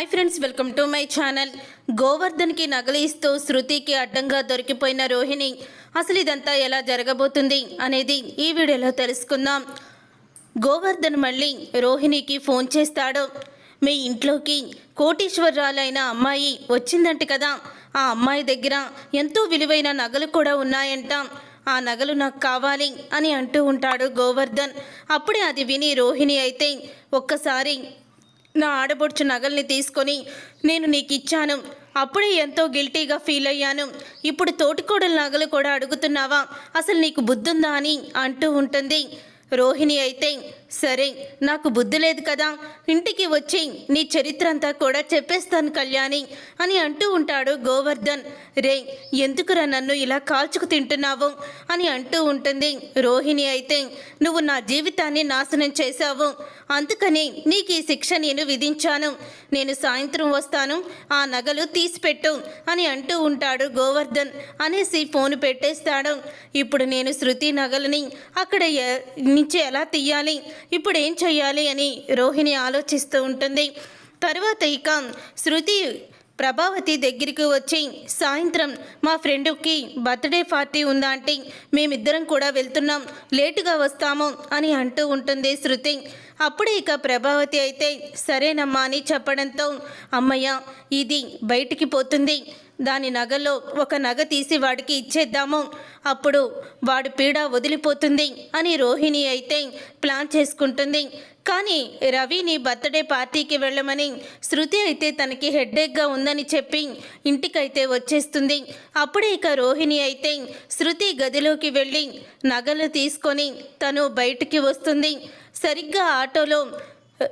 Hi friends welcome to my channel గోవర్ధన్కి నగలు ఇస్తూ శృతికి అడ్డంగా దొరికిపోయిన రోహిణి అసలు ఇదంతా ఎలా జరగబోతుంది? అనేది ఈ వీడియోలో తెలుసుకుందాం. గోవర్ధన్ మళ్ళీ రోహిణికి ఫోన్ చేస్తాడు. మీ ఇంట్లోకి కోటీశ్వరరాలైన అమ్మాయి వచ్చిందంట కదా. ఆ అమ్మాయి దగ్గర ఎంతో విలువైన నగలు కూడా ఉన్నాయంట. ఆ నగలు నాకు కావాలి అని అంటూ ఉంటాడు గోవర్ధన్. అప్పుడే అది విని రోహిణి అయితే ఒక్కసారి నా ఆడబొడ్చు నగల్ని తీసుకొని నేను నీకు ఇచ్చాను అప్పుడే ఎంతో గిల్టీగా ఫీల్ అయ్యాను. ఇప్పుడు తోటికోడల నగలు కూడా అడుగుతున్నావా? అసలు నీకు బుద్ధుందా అని అంటూ ఉంటుంది. రోహిణి అయితే సరే నాకు బుద్ధి లేదు కదా. ఇంటికి వచ్చి నీ చరిత్ర అంతా కూడా చెప్పేస్తాను కళ్యాణి అని అంటూ ఉంటాడు గోవర్ధన్. రే ఎందుకురా నన్ను ఇలా కాల్చుకు తింటున్నావు అని అంటూ ఉంటుంది రోహిణి అయితే. నువ్వు నా జీవితాన్ని నాశనం చేశావు. అందుకని నీకు ఈ శిక్ష నేను విధించాను. నేను సాయంత్రం వస్తాను ఆ నగలు తీసిపెట్టు అని అంటూ ఉంటాడు గోవర్ధన్ అనేసి ఫోన్ పెట్టేస్తాడు. ఇప్పుడు నేను శృతి నగలని అక్కడ నుంచి ఎలా తీయాలి? ఇప్పుడు ఏం చేయాలి అని రోహిణి ఆలోచిస్తూ ఉంటుంది. తర్వాత ఇక శృతి ప్రభావతి దగ్గరికి వచ్చి సాయంత్రం మా ఫ్రెండ్కి బర్త్డే పార్టీ ఉందా అంటే మేమిద్దరం కూడా వెళ్తున్నాం. లేటుగా వస్తాము అని అంటూ ఉంటుంది శృతి. అప్పుడే ఇక ప్రభావతి అయితే సరేనమ్మా అని చెప్పడంతో అమ్మయ్య ఇది బయటికి పోతుంది. దాని నగలో ఒక నగ తీసి వాడికి ఇచ్చేద్దాము. అప్పుడు వాడి పీడ వదిలిపోతుంది అని రోహిణి అయితే ప్లాన్ చేసుకుంటుంది. కానీ రవిని బర్త్డే పార్టీకి వెళ్ళమని శృతి అయితే తనకి హెడ్డేక్గా ఉందని చెప్పి ఇంటికైతే వచ్చేస్తుంది. అప్పుడే ఇక రోహిణి అయితే శృతి గదిలోకి వెళ్ళి నగలు తీసుకొని తను బయటికి వస్తుంది. సరిగ్గా ఆటోలో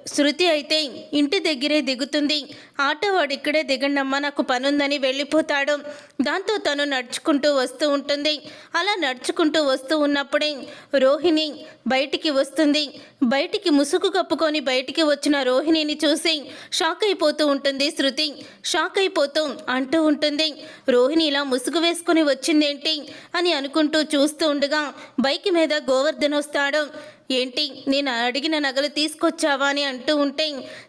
శృతి అయితే ఇంటి దగ్గరే దిగుతుంది. ఆటో వాడు ఇక్కడే దిగండమ్మా నాకు పనుందని వెళ్ళిపోతాడు. దాంతో తను నడుచుకుంటూ వస్తూ ఉంటుంది. అలా నడుచుకుంటూ వస్తూ ఉన్నప్పుడే రోహిణి బయటికి వస్తుంది. బయటికి ముసుగు కప్పుకొని బయటికి వచ్చిన రోహిణిని చూసి షాక్ అయిపోతూ ఉంటుంది శృతి. షాక్ అయిపోతూ అంటూ ఉంటుంది రోహిణి ఇలా ముసుగు వేసుకొని వచ్చిందేంటి? అని అనుకుంటూ చూస్తూ ఉండగా బైక్ మీద గోవర్ధన్ వస్తాడు. ఏంటి నేను అడిగిన నగలు తీసుకొచ్చావా అని అంటూ ఉంటే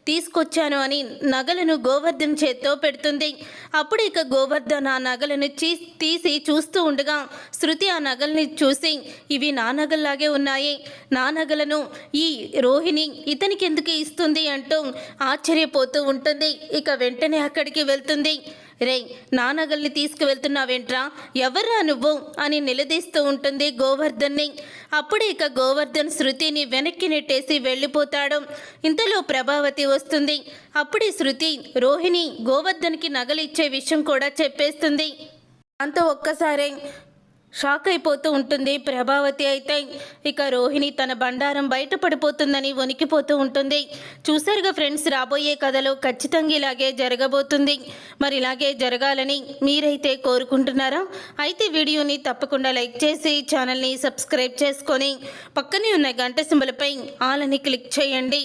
తీసుకొచ్చాను అని నగలను గోవర్ధన్ చేత్తో పెడుతుంది. అప్పుడు ఇక గోవర్ధన్ ఆ నగలను చీ తీసి చూస్తూ ఉండగా శృతి ఆ నగల్ని చూసి ఇవి నా నగల్లాగే ఉన్నాయి. నా నగలను ఈ రోహిణి ఇతనికి ఎందుకు ఇస్తుంది అంటూ ఆశ్చర్యపోతూ ఉంటుంది. ఇక వెంటనే అక్కడికి వెళ్తుంది. రే నా నగల్ని తీసుకువెళ్తున్నావేంట్రా? ఎవర్రా నువ్వు? అని నిలదీస్తూ ఉంటుంది గోవర్ధన్ని అప్పుడే ఇక గోవర్ధన్ శృతిని వెనక్కి నెట్టేసి వెళ్ళిపోతాడు. ఇంతలో ప్రభావతి వస్తుంది. అప్పుడే శృతి రోహిణి గోవర్ధన్కి నగలిచ్చే విషయం కూడా చెప్పేస్తుంది. అంత ఒక్కసారే షాక్ అయిపోతూ ఉంటుంది. ప్రభావతి అయితే ఇక రోహిణి తన బండారం బయటపడిపోతుందని వణికిపోతూ ఉంటుంది. చూసారుగా ఫ్రెండ్స్ రాబోయే కథలో ఖచ్చితంగా ఇలాగే జరగబోతుంది. మరి ఇలాగే జరగాలని మీరైతే కోరుకుంటున్నారా? అయితే వీడియోని తప్పకుండా లైక్ చేసి ఛానల్ని సబ్స్క్రైబ్ చేసుకొని పక్కనే ఉన్న గంట సింబలపై ఆల్ అని క్లిక్ చేయండి.